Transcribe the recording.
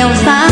ลี้ยวซ้า